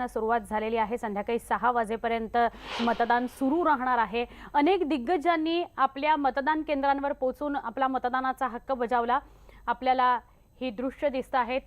सुरुवात झालेली आहे. संध्याकाळी सहा वाजेपर्यंत मतदान सुरू राहणार आहे. अनेक दिग्गजांनी आपल्या मतदान केंद्रांवर पोहोचून आपला मतदानाचा हक्क बजावला. आपल्याला ही दृश्य दिसत आहेत.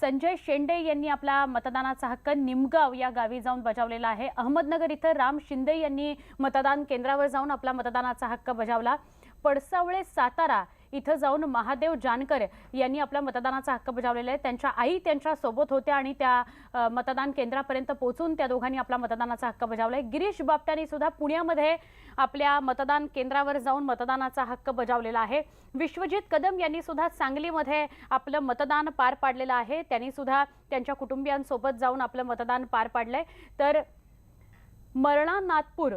संजय शेंडे यांनी आपला मतदानाचा हक्क निमगाव या गावी जाऊन बजावलेला आहे. अहमदनगर इथं राम शिंदे यांनी मतदान केंद्रावर जाऊन आपला मतदानाचा हक्क बजावला. पडसावळे सातारा इथं जाऊन महादेव जानकर यांनी आपला मतदानाचा हक्क बजावलेला आहे. त्यांच्या आई त्यांच्यासोबत होत्या आणि त्या मतदान केंद्रापर्यंत पोहोचून त्या दोघांनी आपला मतदानाचा हक्क बजावलाय गिरीश बापटांनी सुद्धा पुण्यामध्ये आपल्या मतदान केंद्रावर जाऊन मतदानाचा हक्क बजावलेला आहे. विश्वजित कदम यांनी सुद्धा सांगलीमध्ये आपलं मतदान पार पाडलेलं आहे. त्यांनी सुद्धा त्यांच्या कुटुंबियांसोबत जाऊन आपलं मतदान पार पाडलंय. तर मरणा नागपूर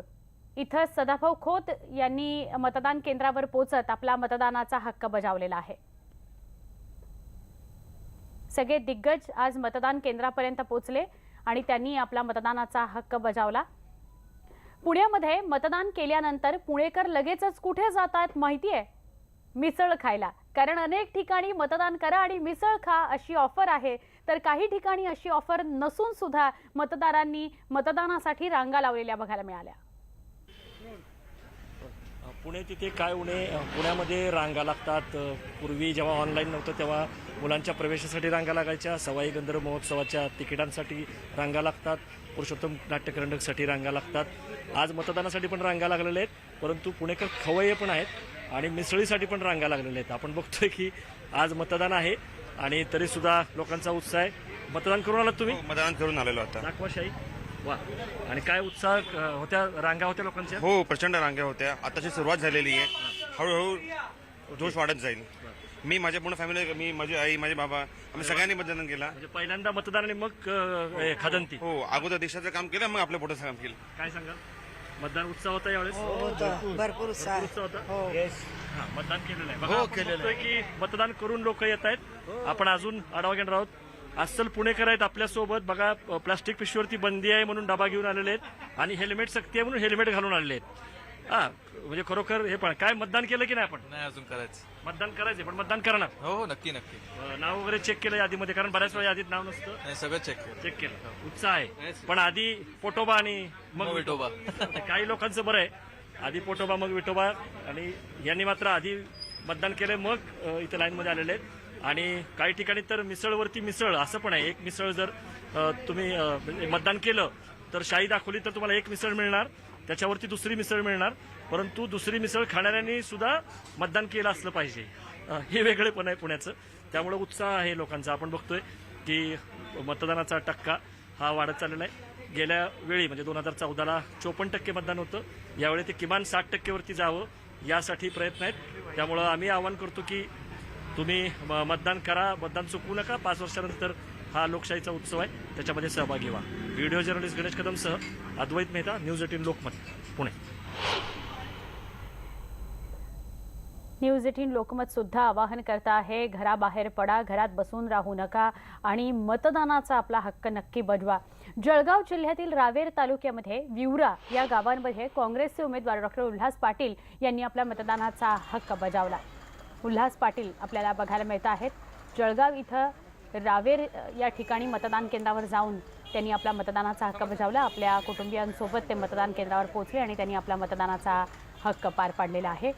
इथं सदाभाऊ खोत यांनी मतदान केंद्रावर पोहोचत आपला मतदानाचा हक्क बजावलेला आहे. सगळे दिग्गज आज मतदान केंद्रापर्यंत पोहोचले आणि त्यांनी आपला मतदानाचा हक्क बजावला. पुण्यामध्ये मतदान केल्यानंतर पुणेकर लगेचच कुठे जातात माहिती आहे मिसळ खायला. कारण अनेक ठिकाणी मतदान करा आणि मिसळ खा अशी ऑफर आहे. तर काही ठिकाणी अशी ऑफर नसून सुद्धा मतदारांनी मतदानासाठी रांगा लावलेल्या बघायला मिळाल्या. पुणे तिथे काय उणे पुण्यामध्ये रांगा लागतात. पूर्वी जेव्हा ऑनलाईन नव्हतं तेव्हा मुलांच्या प्रवेशासाठी रांगा लागायच्या सवाई गंधर्व महोत्सवाच्या तिकिटांसाठी रांगा लागतात पुरुषोत्तम नाट्यकरंडकसाठी रांगा लागतात. आज मतदानासाठी पण रांगा लागलेल्या आहेत परंतु पुणेकर खवय्ये पण आहेत आणि मिसळीसाठी पण रांगा लागलेल्या आहेत. आपण बघतोय की आज मतदान आहे आणि तरीसुद्धा लोकांचा उत्साह आहे. मतदान करून आलात तुम्ही? हो, मतदान करून आलेलो आता. दाखवा शाही. वा. आणि काय उत्साह अ, होत्या रांगा होत्या लोकांच्या? हो प्रचंड रांग्या होत्या. आताची सुरुवात झालेली आहे. हळूहळू जोश वाढत जाईल. मी माझ्या पूर्ण फॅमिली मी माझी आई माझे बाबा आम्ही सगळ्यांनी मतदान केला. म्हणजे पहिल्यांदा मतदान आणि मग अ, हे, खदंती हो अगोदर देशाचं काम केलं मग आपल्या पोटाचं काम केलं. काय सांगाल? मतदान उत्साह होता यावेळेस? भरपूर भरपूर उत्साह. होता? हा, मतदान केलेलं आहे. बघा, आपण बघतोय की मतदान करून लोक येत आहेत. आपण अजून आढावा घेणार आहोत. अस्सल पुणेकर आहेत आपल्यासोबत. बघा प्लास्टिक पिशवीवरती बंदी आहे म्हणून डबा घेऊन आलेले आहेत. आणि हेल्मेट सक्ती आहे म्हणून हेल्मेट घालून आलेले आहेत. हा म्हणजे खरोखर हे पण काय मतदान केलं की नाही आपण? नाही अजून करायचं. मतदान करायचे पण मतदान करणार. हो हो नक्की नक्की. अ, नाव वगैरे चेक केलं यादीमध्ये कारण बऱ्याच वेळा यादीत नाव नसतं. नाही सगळं चेक केलं. चेक केलं. उत्साह आहे. पण आधी पोटोबा आणि मग विठोबा. काही लोकांचं बरं आहे. आधी पोटोबा मग विठोबा. आणि यांनी मात्र आधी मतदान केलंय मग अ, इथं लाईनमध्ये आलेले आहेत. आणि काही ठिकाणी तर मिसळवरती मिसळ असं पण आहे. एक मिसळ जर तुम्ही म्हणजे मतदान केलं तर शाही दाखवली तर तुम्हाला एक मिसळ मिळणार. त्याच्यावरती दुसरी मिसळ मिळणार. परंतु दुसरी मिसळ खाणाऱ्यांनी सुद्धा मतदान केलं असलं पाहिजे. हे वेगळेपण आहे पुण्याचं. त्यामुळे उत्साह आहे लोकांचा. आपण बघतोय की मतदानाचा टक्का हा वाढत चाललेला आहे. गेल्या वेळी म्हणजे दोन हजार चौदाला चोपन्न टक्के मतदान होतं. यावेळी ते किमान साठ टक्केवरती जावं यासाठी प्रयत्न आहेत. त्यामुळं आम्ही आवाहन करतो की तुम्ही मतदान करा मतदान चुकवू नका. पाच वर्षानंतर हा लोकशाहीचा उत्सव आहे. त्याच्यामध्ये सहभागी व्हा. Video journalist Ganesh कदमसह Advait Mehta news eighteen Lokmat Pune. News eighteen Lokmat सुद्धा आवाहन करत आहे घराबाहेर पडा घरात बसून राहू नका आणि मतदानाचा आपला हक्क नक्की बजवा जळगाव जिल्ह्यातील रावेर तालुक्यामध्ये विवरा या गावांमध्ये काँग्रेसचे उमेदवार डॉक्टर उल्हास पाटील यांनी आपल्या मतदानाचा हक्क बजावला. उल्हास पाटील आपल्याला बघायला मिळत आहेत. जळगाव इथं रावेर या ठिकाणी मतदान केंद्रावर जाऊन त्यांनी आपला मतदानाचा हक्क बजावला. आपल्या कुटुंबियांसोबत ते मतदान केंद्रावर पोहोचले आणि त्यांनी आपला मतदानाचा हक्क पार पाडलेला आहे.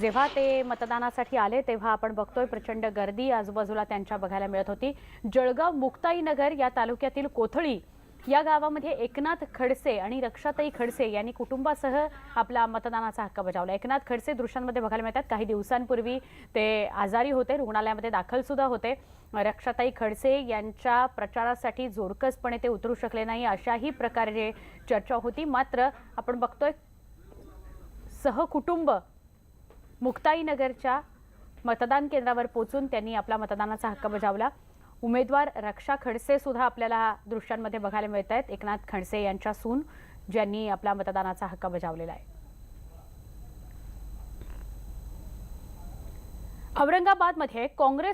जेव्हा ते मतदानासाठी आले तेव्हा आपण बघतोय प्रचंड गर्दी. आजूबाजूला त्यांच्या बघायला मिळत होती. जळगाव मुक्ताईनगर या तालुक्यातील कोथळी या गावामध्ये एकनाथ खडसे आणि रक्षाताई खडसे यांनी कुटुंबासह आपला मतदानाचा हक्क बजावला. एकनाथ खडसे दृश्यांमध्ये बघायला मिळतात. काही दिवसांपूर्वी ते आजारी होते. रुग्णालयामध्ये दाखलसुद्धा होते. रक्षाताई खडसे यांच्या प्रचारासाठी जोरकसपणे ते उतरू शकले नाही अशाही प्रकारे चर्चा होती. मात्र आपण बघतोय सहकुटुंब मुक्ताईनगरच्या मतदान केंद्रावर पोहोचून त्यांनी आपला मतदानाचा हक्क बजावला. उमेदवार रक्षा खडसे सुद्धा आपल्याला दृश्यांमध्ये बघायला मिळत आहेत एकनाथ खडसे यांच्या सून ज्यांनी आपला मतदानाचा हक्क बजावलेला आहे. औरंगाबादमध्ये काँग्रेस